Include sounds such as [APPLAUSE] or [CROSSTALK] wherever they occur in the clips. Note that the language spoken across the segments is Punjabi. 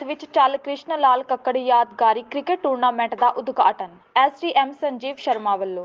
ਚੱਲ ਕ੍ਰਿਸ਼ਨ ਲਾਲ ਕੱਕੜ ਯਾਦਗਾਰੀ ਕ੍ਰਿਕਟ ਟੂਰਨਾਮੈਂਟ ਦਾ ਉਦਘਾਟਨ। ਐਸਡੀਐਮ ਸੰਜੀਵ ਸ਼ਰਮਾ ਵੱਲੋਂ।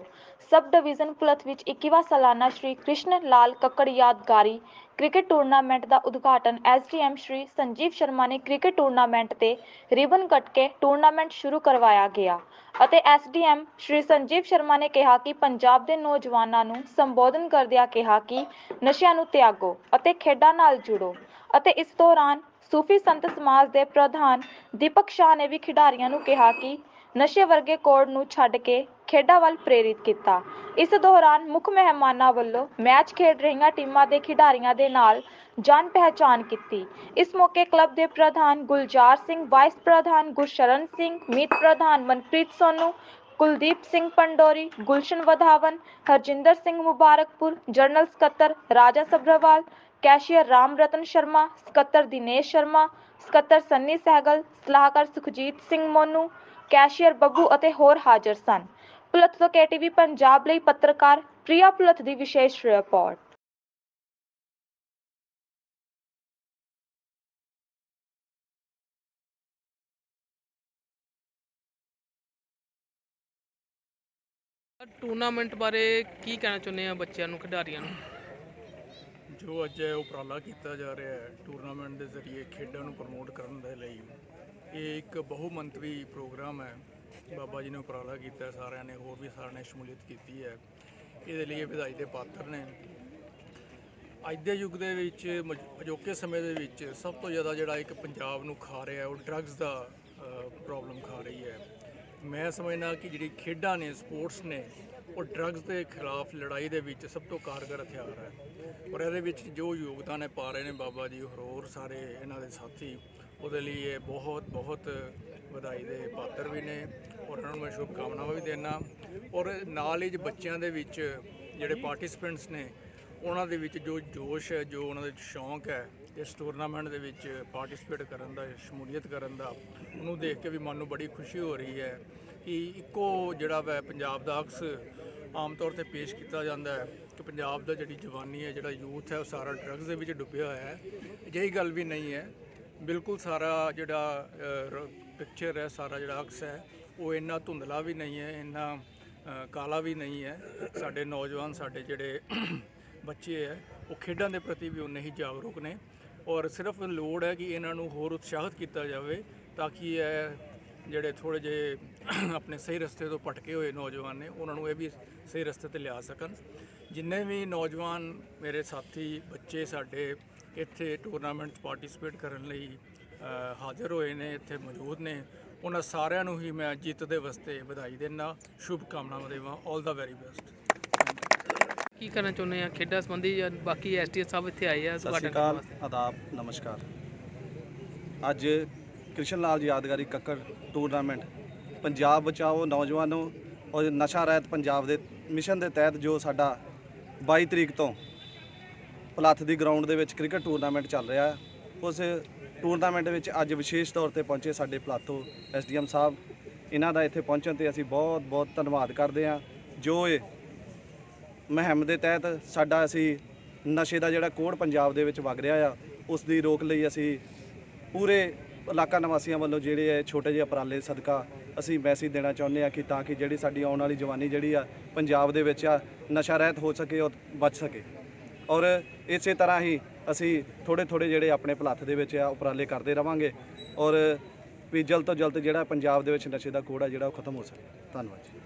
ਸਬ ਡਿਵੀਜ਼ਨ ਪੁਲਤ ਵਿੱਚ 21ਵਾਂ ਸਾਲਾਨਾ ਸ਼੍ਰੀ ਕ੍ਰਿਸ਼ਨ ਲਾਲ ਕੱਕੜ ਯਾਦਗਾਰੀ ਕ੍ਰਿਕਟ ਟੂਰਨਾਮੈਂਟ ਦਾ ਉਦਘਾਟਨ ਐਸਡੀਐਮ ਸ਼੍ਰੀ ਸੰਜੀਵ ਸ਼ਰਮਾ ਨੇ ਕ੍ਰਿਕਟ ਟੂਰਨਾਮੈਂਟ ਤੇ ਰਿਬਨ ਕੱਟ ਕੇ ਟੂਰਨਾਮੈਂਟ ਸ਼ੁਰੂ ਕਰਵਾਇਆ ਗਿਆ ਅਤੇ ਐਸਡੀਐਮ ਸ਼੍ਰੀ ਸੰਜੀਵ ਸ਼ਰਮਾ ਨੇ ਕਿਹਾ ਕਿ ਪੰਜਾਬ ਦੇ ਨੌਜਵਾਨਾਂ ਨੂੰ ਸੰਬੋਧਨ ਕਰਦਿਆਂ ਕਿਹਾ ਕਿ ਨਸ਼ਿਆਂ ਨੂੰ ਤਿਆਗੋ ਅਤੇ ਖੇਡਾਂ ਨਾਲ ਜੁੜੋ ਅਤੇ ਇਸ ਦੌਰਾਨ ਸੂਫੀ ਸੰਤ ਸਮਾਜ ਦੇ ਪ੍ਰਧਾਨ ਦੀਪਕ ਸ਼ਾਹ ਨੇ ਵੀ ਖਿਡਾਰੀਆਂ ਨੂੰ ਕਿਹਾ ਕਿ ਨਸ਼ੇ ਵਰਗੇ ਕੋਡ ਨੂੰ ਛੱਡ ਕੇ ਖੇਡਾਂ ਵੱਲ ਪ੍ਰੇਰਿਤ ਕੀਤਾ। ਇਸ ਦੌਰਾਨ ਮੁੱਖ ਮਹਿਮਾਨਾਂ ਵੱਲੋਂ ਮੈਚ ਖੇਡ ਰਹੀਆਂ ਟੀਮਾਂ ਦੇ ਖਿਡਾਰੀਆਂ ਦੇ ਨਾਲ ਜਾਣ ਪਹਿਚਾਣ ਕੀਤੀ। ਇਸ ਮੌਕੇ ਕਲੱਬ ਦੇ ਪ੍ਰਧਾਨ ਗੁਲਜ਼ਾਰ ਸਿੰਘ, ਵਾਈਸ ਪ੍ਰਧਾਨ ਗੁਰਸ਼ਰਨ ਸਿੰਘ, ਮੀਤ ਪ੍ਰਧਾਨ ਮਨਪ੍ਰੀਤ ਸੋਨੂ, ਕੁਲਦੀਪ ਸਿੰਘ ਪੰਡੋਰੀ, ਗੁਲਸ਼ਨ ਵਧਾਵਨ, ਹਰਜਿੰਦਰ ਸਿੰਘ ਮੁਬਾਰਕਪੁਰ ਜਨਰਲ ਸਕੱਤਰ ਰਾਜਾ ਸਭਰਵਾਲ ਕੈਸ਼ੀਅਰ ਰਾਮ ਰਤਨ ਸ਼ਰਮਾ, ਸਕੱਤਰ ਦਿਨੇਸ਼ ਸ਼ਰਮਾ, ਸਕੱਤਰ ਸੰਨੀ ਸਹਿਗਲ, ਸਲਾਹਕਾਰ ਸੁਖਜੀਤ ਸਿੰਘ ਮੋਨੂ, ਕੈਸ਼ੀਅਰ ਬੱਬੂ ਅਤੇ ਹੋਰ ਹਾਜ਼ਰ ਸਨ। ਪੁਲਤ ਤੋਂ ਕੇਟੀਵੀ ਪੰਜਾਬ ਲਈ ਪੱਤਰਕਾਰ ਪ੍ਰਿਆ ਪੁਲਤ ਦੀ ਵਿਸ਼ੇਸ਼ ਰਿਪੋਰਟ ਟੂਰਨਾਮੈਂਟ ਬਾਰੇ ਕੀ ਕਹਿਣਾ ਚਾਹੁੰਦੇ ਆ ਬੱਚਿਆਂ ਨੂੰ, ਖਿਡਾਰੀਆਂ ਨੂੰ? ਜੋ ਅੱਜ ਇਹ ਉਪਰਾਲਾ ਕੀਤਾ ਜਾ ਰਿਹਾ ਹੈ ਟੂਰਨਾਮੈਂਟ ਦੇ ਜ਼ਰੀਏ ਖੇਡਾਂ ਨੂੰ ਪ੍ਰਮੋਟ ਕਰਨ ਦੇ ਲਈ, ਇਹ ਇੱਕ ਬਹੁਮੰਤਵੀ ਪ੍ਰੋਗਰਾਮ ਹੈ। ਬਾਬਾ ਜੀ ਨੇ ਉਪਰਾਲਾ ਕੀਤਾ ਸਾਰਿਆਂ ਨੇ, ਹੋਰ ਵੀ ਸਾਰਿਆਂ ਨੇ ਸ਼ਮੂਲੀਅਤ ਕੀਤੀ ਹੈ। ਇਹਦੇ ਲਈ ਇਹ ਵਧਾਈ ਦੇ ਪਾਤਰ ਨੇ। ਅੱਜ ਦੇ ਯੁੱਗ ਦੇ ਵਿੱਚ, ਮਜ- ਅਜੋਕੇ ਸਮੇਂ ਦੇ ਵਿੱਚ ਸਭ ਤੋਂ ਜ਼ਿਆਦਾ ਜਿਹੜਾ ਇੱਕ ਪੰਜਾਬ ਨੂੰ ਖਾ ਰਿਹਾ ਉਹ ਡਰੱਗਸ ਦਾ ਪ੍ਰੋਬਲਮ ਖਾ ਰਹੀ ਹੈ। ਮੈਂ ਸਮਝਣਾ ਕਿ ਜਿਹੜੀ ਖੇਡਾਂ ਨੇ ਸਪੋਰਟਸ ਨੇ ਉਹ ਡਰੱਗਸ ਦੇ ਖਿਲਾਫ ਲੜਾਈ ਦੇ ਵਿੱਚ ਸਭ ਤੋਂ ਕਾਰਗਰ ਹਥਿਆਰ ਹੈ। ਔਰ ਇਹਦੇ ਵਿੱਚ ਜੋ ਯੋਗਦਾਨ ਹੈ ਪਾ ਰਹੇ ਨੇ ਬਾਬਾ ਜੀ, ਹੋਰ ਹੋਰ ਸਾਰੇ ਇਹਨਾਂ ਦੇ ਸਾਥੀ, ਉਹਦੇ ਲਈ ਇਹ ਬਹੁਤ ਬਹੁਤ ਵਧਾਈ ਦੇ ਪਾਤਰ ਵੀ ਨੇ। ਔਰ ਉਹਨਾਂ ਨੂੰ ਮੈਂ ਸ਼ੁਭ ਕਾਮਨਾਵਾਂ ਵੀ ਦੇਣਾ ਔਰ ਨਾਲ ਹੀ ਬੱਚਿਆਂ ਦੇ ਵਿੱਚ ਜਿਹੜੇ ਪਾਰਟਿਸਪੈਂਟਸ ਨੇ, ਉਹਨਾਂ ਦੇ ਵਿੱਚ ਜੋ ਜੋਸ਼ ਹੈ, ਜੋ ਉਹਨਾਂ ਦੇ ਸ਼ੌਂਕ ਹੈ, ਇਸ ਟੂਰਨਾਮੈਂਟ ਦੇ ਵਿੱਚ ਪਾਰਟਿਸਿਪੇਟ ਕਰਨ ਦਾ ਸ਼ਮੂਲੀਅਤ ਕਰਨ ਦਾ, ਉਹਨੂੰ ਦੇਖ ਕੇ ਵੀ ਮਨ ਨੂੰ ਬੜੀ ਖੁਸ਼ੀ ਹੋ ਰਹੀ ਹੈ ਕਿ ਇੱਕੋ ਜਿਹੜਾ ਵੈ ਪੰਜਾਬ ਦਾ ਅਕਸ ਆਮ ਤੌਰ ਤੇ ਪੇਸ਼ ਕੀਤਾ ਜਾਂਦਾ ਹੈ ਕਿ ਪੰਜਾਬ ਦਾ ਜਿਹੜੀ ਜਵਾਨੀ ਹੈ, ਜਿਹੜਾ ਯੂਥ ਹੈ, ਉਹ ਸਾਰਾ ਡਰੱਗਸ ਦੇ ਵਿੱਚ ਡੁੱਬਿਆ ਹੋਇਆ ਹੈ। ਅਜਿਹੀ ਗੱਲ ਵੀ ਨਹੀਂ ਹੈ। ਬਿਲਕੁਲ ਸਾਰਾ ਜਿਹੜਾ ਪਿਕਚਰ ਹੈ, ਸਾਰਾ ਜਿਹੜਾ ਅਕਸ ਹੈ, ਉਹ ਇੰਨਾ ਧੁੰਦਲਾ ਵੀ ਨਹੀਂ ਹੈ, ਇੰਨਾ ਕਾਲਾ ਵੀ ਨਹੀਂ ਹੈ। ਸਾਡੇ ਨੌਜਵਾਨ, ਸਾਡੇ ਜਿਹੜੇ [COUGHS] ਬੱਚੇ ਹੈ, ਉਹ ਖੇਡਾਂ ਦੇ ਪ੍ਰਤੀ ਵੀ ਉਨੇ ਹੀ ਜਾਗਰੂਕ ਨੇ। ਔਰ ਸਿਰਫ ਲੋੜ ਹੈ ਕਿ ਇਹਨਾਂ ਨੂੰ ਹੋਰ ਉਤਸ਼ਾਹਿਤ ਕੀਤਾ ਜਾਵੇ, ਤਾਂ ਕਿ ਇਹ ਜਿਹੜੇ ਥੋੜੇ ਜਿਹੇ [CLEARS THROAT] ਆਪਣੇ ਸਹੀ ਰਸਤੇ ਤੋਂ ਭਟਕੇ ਹੋਏ ਨੌਜਵਾਨ ਨੇ ਉਹਨਾਂ ਨੂੰ ਇਹ ਵੀ ਸਹੀ ਰਸਤੇ ਤੇ ਲਿਆ ਸਕਣ। ਜਿੰਨੇ ਵੀ ਨੌਜਵਾਨ ਮੇਰੇ ਸਾਥੀ ਬੱਚੇ ਸਾਡੇ ਇੱਥੇ ਟੂਰਨਾਮੈਂਟ 'ਚ ਪਾਰਟਿਸਿਪੇਟ ਕਰਨ ਲਈ ਹਾਜ਼ਰ ਹੋਏ ਨੇ ਇੱਥੇ ਮੌਜੂਦ ਨੇ ਉਹਨਾਂ ਸਾਰਿਆਂ ਨੂੰ ਹੀ ਮੈਂ ਜਿੱਤ ਦੇ ਵਾਸਤੇ ਵਧਾਈ ਦਿੰਦਾ। ਸ਼ੁਭ ਕਾਮਨਾਵਾਂ ਦੇਵਾਂ। 올 ਦਾ ਵੈਰੀ ਬੈਸਟ ਕੀ ਕਹਿਣਾ ਚਾਹੁੰਦੇ ਆ? ਖੇਡਾਂ ਸੰਬੰਧੀ ਜਾਂ ਬਾਕੀ ਐਸਟੀਐਸ ਸਾਹਿਬ ਇੱਥੇ ਆਏ ਆ ਸਤਿ ਸ਼੍ਰੀ ਉਦਘਾਟਨ ਕਰਨ ਅਕਾਲ। ਵਾਸਤੇ ਆਦਾਬ। ਨਮਸਕਾਰ। ਅੱਜ ਕ੍ਰਿਸ਼ਨ ਲਾਲ ਜੀ ਯਾਦਗਾਰੀ ਕੱਕੜ ਟੂਰਨਾਮੈਂਟ। ਪੰਜਾਬ ਬਚਾਓ ਨੌਜਵਾਨੋ ਔਰ ਨਸ਼ਾ ਰਹਿਤ ਪੰਜਾਬ ਦੇ ਮਿਸ਼ਨ ਦੇ ਤਹਿਤ ਜੋ ਸਾਡਾ 22 ਤਰੀਕ ਤੋਂ ਪਲੱਥ ਦੀ ਗਰਾਊਂਡ ਦੇ ਵਿੱਚ ਕ੍ਰਿਕਟ ਟੂਰਨਾਮੈਂਟ ਚੱਲ ਰਿਹਾ ਹੈ, ਉਸ ਟੂਰਨਾਮੈਂਟ ਵਿੱਚ ਅੱਜ ਵਿਸ਼ੇਸ਼ ਤੌਰ ਤੇ ਪਹੁੰਚੇ ਸਾਡੇ ਪਲਾਥੋ ਐਸਡੀਐਮ ਸਾਹਿਬ। ਇਹਨਾਂ ਦਾ ਇੱਥੇ ਪਹੁੰਚਣ ਤੇ ਅਸੀਂ ਬਹੁਤ ਬਹੁਤ ਧੰਨਵਾਦ ਕਰਦੇ ਹਾਂ। ਜੋ ਇਹ ਮੁਹਿੰਮ ਦੇ ਤਹਿਤ ਸਾਡਾ ਅਸੀਂ ਨਸ਼ੇ ਦਾ ਜਿਹੜਾ ਕੋੜ ਪੰਜਾਬ ਦੇ ਵਿੱਚ ਵਗ ਰਿਹਾ ਆ, ਉਸ ਦੀ ਰੋਕ ਲਈ ਅਸੀਂ ਪੂਰੇ ਇਲਾਕਾ ਨਿਵਾਸੀਆਂ ਵੱਲੋਂ ਜਿਹੜੇ ਹੈ ਛੋਟੇ ਜਿਹੇ ਉਪਰਾਲੇ ਸਦਕਾ ਅਸੀਂ ਮੈਸੇਜ ਦੇਣਾ ਚਾਹੁੰਦੇ ਆ ਕਿ ਤਾਂ ਕਿ ਜਿਹੜੀ ਸਾਡੀ ਆਉਣ ਵਾਲੀ ਜਵਾਨੀ ਜਿਹੜੀ ਆ ਪੰਜਾਬ ਦੇ ਵਿੱਚ ਆ, ਨਸ਼ਾ ਰਹਿਤ ਹੋ ਸਕੇ ਔਰ ਬਚ ਸਕੇ। ਔਰ ਇਸੇ ਤਰ੍ਹਾਂ ਹੀ ਅਸੀਂ ਥੋੜੇ ਥੋੜੇ ਜਿਹੜੇ ਆਪਣੇ ਭਲੱਥ ਦੇ ਵਿੱਚ ਆ ਉਪਰਾਲੇ ਕਰਦੇ ਰਵਾਂਗੇ ਔਰ ਵੀ ਜਲਦ ਤੋਂ ਜਲਦ ਜਿਹੜਾ ਪੰਜਾਬ ਦੇ ਵਿੱਚ ਨਸ਼ੇ ਦਾ ਕੋੜ ਜਿਹੜਾ ਉਹ ਖਤਮ ਹੋ ਸਕੇ। ਧੰਨਵਾਦ ਜੀ।